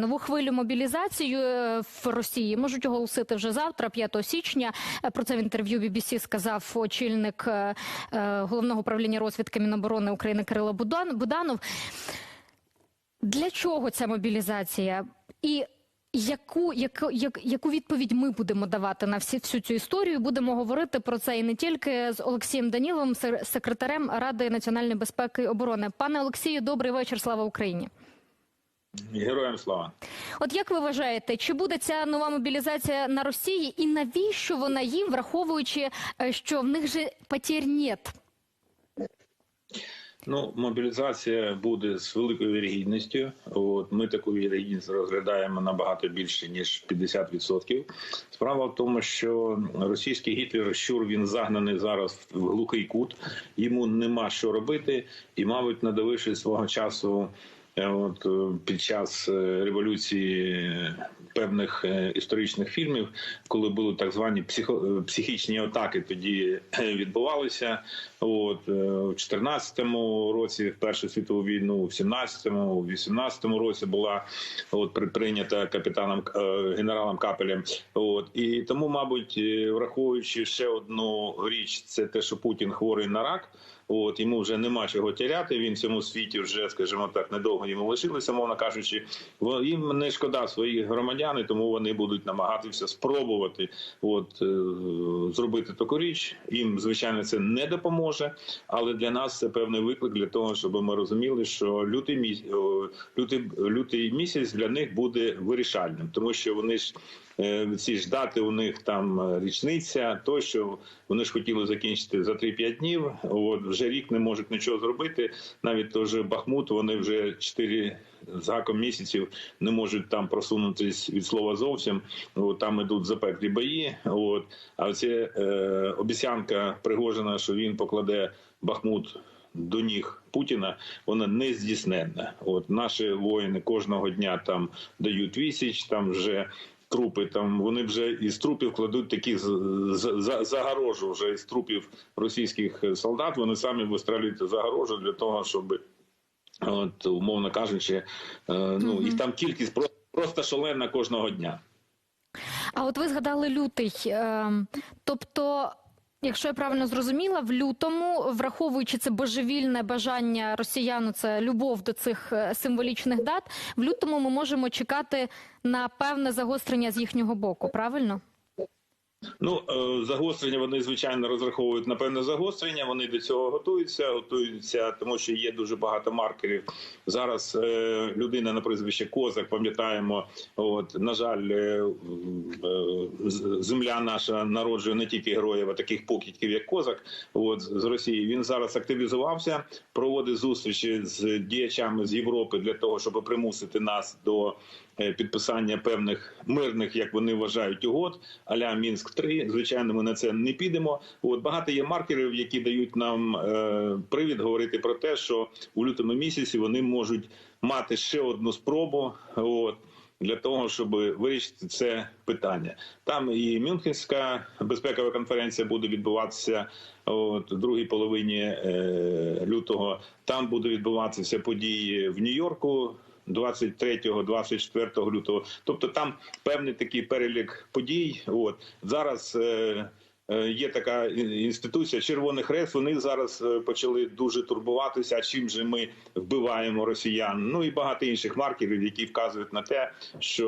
Нову хвилю мобілізацію е, в Росії можуть оголосити вже завтра, 5 січня. Е, Про це в інтерв'ю BBC сказав очільник е, головного управління розвідки Міноборони України Кирило Будан- Буданов. Для чого ця мобілізація? І яку, яку, як, яку відповідь ми будемо давати на всі, всю цю історію? Будемо говорити про це і не тільки з Олексієм Даніловим, секретарем Ради національної безпеки і оборони. Пане Олексію, добрий вечір. Слава Україні. Героям слава. От як ви вважаєте, чи буде ця нова мобілізація на Росії, і навіщо вона їм, враховуючи, е, що в них же потерь нет? Ну, мобілізація буде з великою вірогідністю. От ми таку вірогідність розглядаємо набагато більше ніж 50%. Справа в тому, що російський Гітлер щур він загнаний зараз в глухий кут. Йому нема що робити, і, мабуть, надавивши свого часу. Е, От е, під час е, революції певних історичних фільмів, коли були так звані психо, психічні атаки, тоді відбувалися. От в 14-му році, в Першу світову війну, в 17-му, в 18-му році була от прийнята капітаном генералом Капелем. От і тому, мабуть, враховуючи ще одну річ, це те, що Путін хворий на рак. От йому вже нема чого тіряти. Він в цьому світі вже, скажімо так, недовго йому лишилося, мовно кажучи. Їм не шкода своїх громадян, і тому вони будуть намагатися спробувати от е, зробити таку річ. Їм звичайно це не допоможе, але для нас це певний виклик для того, щоб ми розуміли, що лютий місяць, лютий, лютий місяць для них буде вирішальним, тому що вони ж. е, Ці ж дати у них там е, річниця, тощо вони ж хотіли закінчити за 3-5 днів. От вже рік не можуть нічого зробити. Навіть той же Бахмут, вони вже 4 з гаком місяців не можуть там просунутись від слова зовсім. От, там ідуть запеклі бої. От а це е, обіцянка Пригожина, що він покладе Бахмут. До ніг Путіна вона не здійсненна. От наші воїни кожного дня там дають вісіч, там вже трупи. Там вони вже із трупів кладуть такі з- з- за- загорожу вже із трупів російських солдат. Вони самі вистрілюють загорожу для того, щоб от умовно кажучи, е, ну їх там кількість просто, просто шалена кожного дня. А от ви згадали лютий. е, Тобто, якщо я правильно зрозуміла, в лютому, враховуючи це божевільне бажання росіян, це любов до цих е, символічних дат, в лютому ми можемо чекати на певне загострення з їхнього боку, правильно? Ну е, загострення вони звичайно розраховують на певне загострення. Вони до цього готуються, готуються, тому що є дуже багато маркерів. Зараз е, людина на прізвище Козак, пам'ятаємо, от на жаль, е, земля наша народжує не тільки героїв, а таких покидьків, як Козак. От з Росії він зараз активізувався, проводить зустрічі з діячами з Європи для того, щоб примусити нас до підписання певних мирних, як вони вважають, угод аля Мінськ 3 Звичайно, ми на це не підемо. От багато є маркерів, які дають нам е, привід говорити про те, що у лютому місяці вони можуть мати ще одну спробу. От. Для того щоб вирішити це питання, там і Мюнхенська безпекова конференція буде відбуватися от, у другій половині е, лютого. Там буде відбуватися події в Нью-Йорку 23-24 лютого. Тобто там певний такий перелік подій. От зараз. Е, е, Є така інституція Червоний Хрест. Вони зараз е, почали дуже турбуватися. Чим же ми вбиваємо росіян? Ну і багато інших маркерів, які вказують на те, що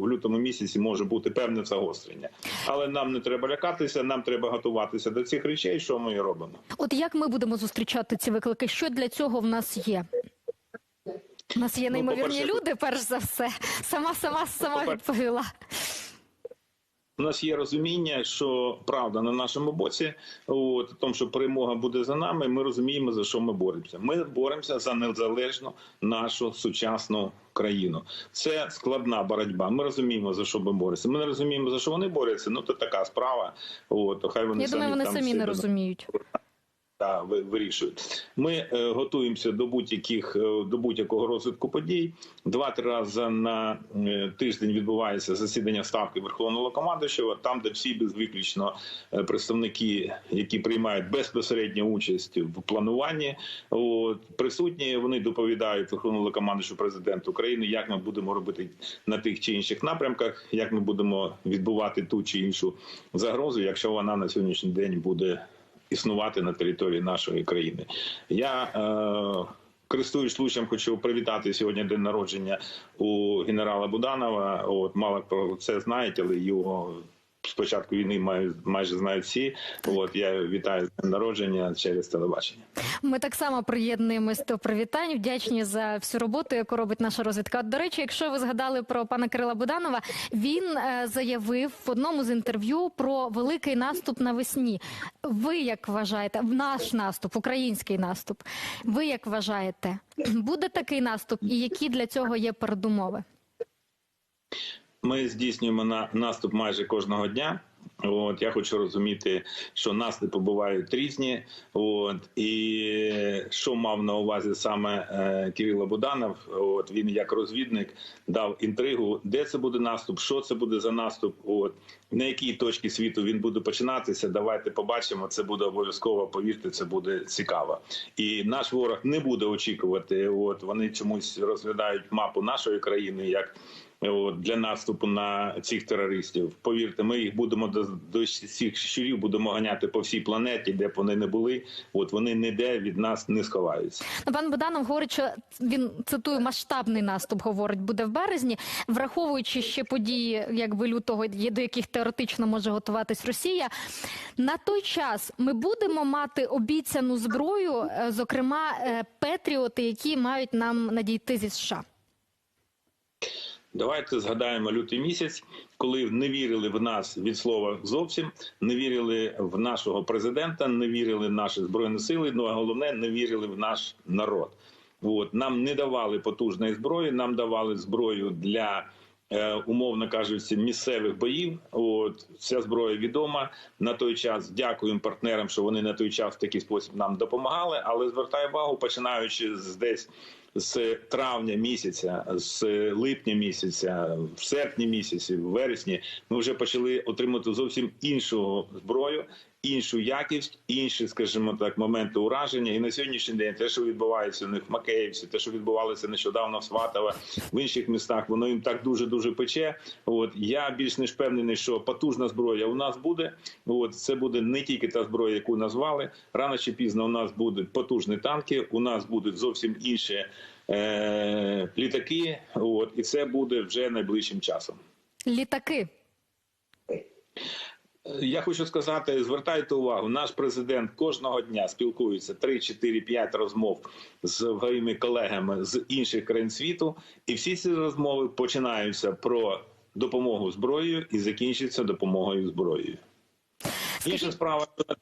в лютому місяці може бути певне загострення. Але нам не треба лякатися, нам треба готуватися до цих речей. Що ми і робимо? От як ми будемо зустрічати ці виклики? Що для цього в нас є? У нас є Ну, неймовірні по-перше, люди, перш за все. Сама сама сама відповіла. У нас є розуміння, що правда на нашому боці, от тому, що перемога буде за нами. Ми розуміємо за що ми боремося. Ми боремося за незалежну нашу сучасну країну. Це складна боротьба. Ми розуміємо за що ми боремося. Ми не розуміємо за що вони борються. Ну то така справа. От хай вони Я самі думаю, вони самі не розуміють. Та ви- вирішують. Ми е, готуємося до будь-яких е, до будь-якого розвитку подій. Два-три рази на е, тиждень відбувається засідання ставки Верховного командуючого, там, де всі без виключно представники, які приймають безпосередню участь в плануванні, от, присутні. Вони доповідають Верховному командуючому президенту України, як ми будемо робити на тих чи інших напрямках, як ми будемо відбувати ту чи іншу загрозу, якщо вона на сьогоднішній день буде існувати на території нашої країни. Я е, користуюсь случаєм, хочу привітати сьогодні день народження у генерала Буданова. От мало про це знають, але його спочатку війни май- майже знають всі. От я вітаю з днем народження через телебачення. Ми так само приєднуємось до привітань. Вдячні за всю роботу, яку робить наша розвідка. От, до речі, якщо ви згадали про пана Кирила Буданова, він е, заявив в одному з інтерв'ю про великий наступ навесні. Ви як вважаєте, наш наступ, український наступ? Ви як вважаєте, буде такий наступ, і які для цього є передумови? Ми здійснюємо на наступ майже кожного дня. От я хочу розуміти, що наступи бувають різні. От і що мав на увазі саме е, Кирило Буданов. От він як розвідник дав інтригу, де це буде наступ, що це буде за наступ. От на якій точці світу він буде починатися. Давайте побачимо. Це буде обов'язково. Повірте, це буде цікаво. І наш ворог не буде очікувати. От вони чомусь розглядають мапу нашої країни як. Для наступу на цих терористів. Повірте, ми їх будемо до, до цих щурів будемо ганяти по всій планеті, де б вони не були. От вони ніде від нас не сховаються. Ну, пан Буданов говорить, що він цитую масштабний наступ, говорить, буде в березні, враховуючи ще події, якби лютого, є- до яких теоретично може готуватись Росія. На той час ми будемо мати обіцяну зброю, е, зокрема е, петріоти, які мають нам надійти зі США. Давайте згадаємо лютий місяць, коли не вірили в нас від слова зовсім, не вірили в нашого президента, не вірили в наші збройні сили. Ну а головне, не вірили в наш народ. От нам не давали потужної зброї, нам давали зброю для. е, Умовно кажучи, місцевих боїв. От ця зброя відома на той час. Дякуємо партнерам, що вони на той час в такий спосіб нам допомагали. Але звертаю увагу, починаючи з десь з травня місяця, з липня місяця, в серпні місяці, в вересні, ми вже почали отримати зовсім іншу зброю, іншу якість, інші, скажімо так, моменти ураження. І на сьогоднішній день те, що відбувається у них в Макеївці, те, що відбувалося нещодавно в Сватово, в інших містах, воно їм так дуже дуже пече. От я більш ніж впевнений, що потужна зброя у нас буде. От це буде не тільки та зброя, яку назвали. Рано чи пізно у нас будуть потужні танки. У нас будуть зовсім інші е- літаки. От і це буде вже найближчим часом. Літаки. Я хочу сказати, звертайте увагу, наш президент кожного дня спілкується 3, 4, 5 розмов з своїми колегами з інших країн світу, і всі ці розмови починаються про допомогу зброєю і закінчуються допомогою зброєю. Інша справа на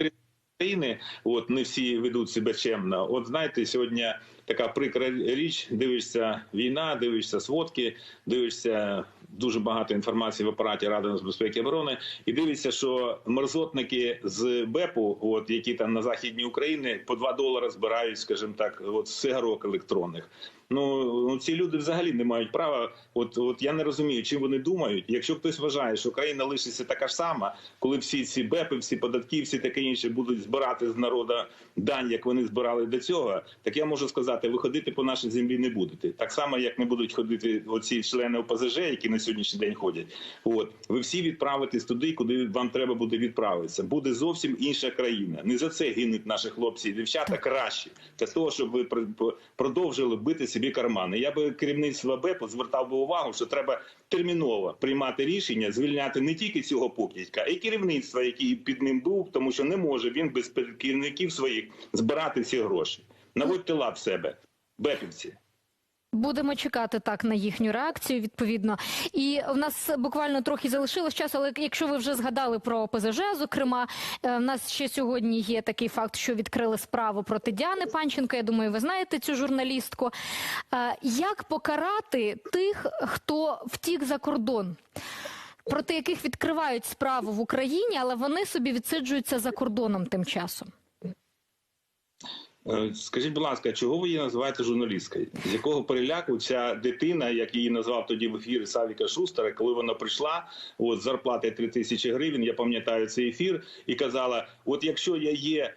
України, от не всі ведуть себе чемно. От знаєте, сьогодні така прикра річ: дивишся війна, дивишся сводки, дивишся дуже багато інформації в апараті Ради нацбезпеки і оборони, і дивиться, що мерзотники з БЕПу, от які там на західній Україні, по 2 долари збирають, скажімо так, от сигарок електронних. Ну ну, ці люди взагалі не мають права. От от я не розумію, чим вони думають. Якщо хтось вважає, що країна лишиться така ж сама, коли всі ці бепи, всі податки, всі таке інше будуть збирати з народу дань, як вони збирали до цього, так я можу сказати, ви ходити по нашій землі не будете. Так само, як не будуть ходити оці члени ОПЗЖ, які на сьогоднішній день ходять. От ви всі відправитесь туди, куди вам треба буде відправитися. Буде зовсім інша країна. Не за це гинуть наші хлопці і дівчата краще для того, щоб ви пр- продовжили бити собі кармани. Я би керівництво БЕПу звертав би увагу, що треба терміново приймати рішення, звільняти не тільки цього покидька, а й керівництва, який під ним був, тому що не може він без керівників своїх збирати ці гроші. Наводьте лад в себе, бепівці. Будемо чекати так на їхню реакцію. Відповідно, і в нас буквально трохи залишилось часу. Але якщо ви вже згадали про ОПЗЖ, зокрема, е, в нас ще сьогодні є такий факт, що відкрили справу проти Діани Панченко. Я думаю, ви знаєте цю журналістку. Е, Як покарати тих, хто втік за кордон? Проти яких відкривають справу в Україні, але вони собі відсиджуються за кордоном тим часом. Е, Скажіть, будь ласка, чого ви її називаєте журналісткою? З якого переляку ця дитина, як її назвав тоді в ефірі Савіка Шустера, коли вона прийшла от з зарплати 3 тисячі гривень, я пам'ятаю цей ефір, і казала: от якщо я є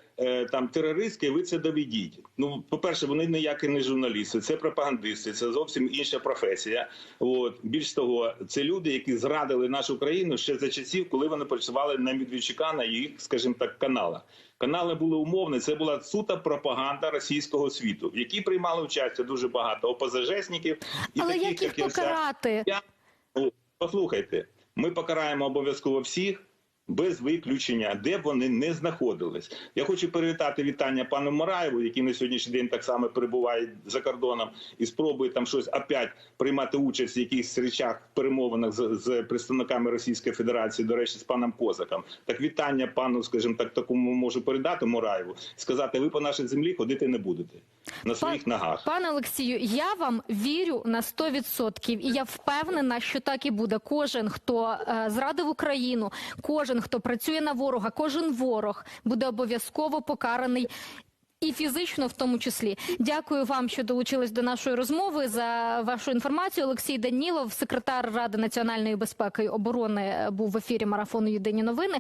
там терористки, ви це доведіть. Ну, по-перше, вони ніякі не журналісти, це пропагандисти, це зовсім інша професія. От більш того, це люди, які зрадили нашу країну ще за часів, коли вони працювали на Медведчука на їх, скажімо так, каналах. Канали були умовні. Це була сута пропаганда російського світу, в якій приймали участь дуже багато ОПЗЖників і Але таких, як їх як покарати? Я- Послухайте, ми покараємо обов'язково всіх. Без виключення, де б вони не знаходились. Я хочу перевітати вітання пану Мораєву, який на сьогоднішній день так само перебуває за кордоном і спробує там щось опять приймати участь в якихось речах, перемовинах з, з представниками Російської Федерації, до речі, з паном Козаком. Так вітання пану, скажімо так, такому можу передати Мораєву, сказати: ви по нашій землі ходити не будете на своїх ногах. Пане Олексію, я вам вірю на 100%. і я впевнена, що так і буде. Кожен, хто е, зрадив Україну, кожен, хто працює на ворога, кожен ворог буде обов'язково покараний. І фізично, в тому числі, дякую вам, що долучились до нашої розмови за вашу інформацію. Олексій Данілов, секретар Ради національної безпеки і оборони, був в ефірі марафону Єдині новини.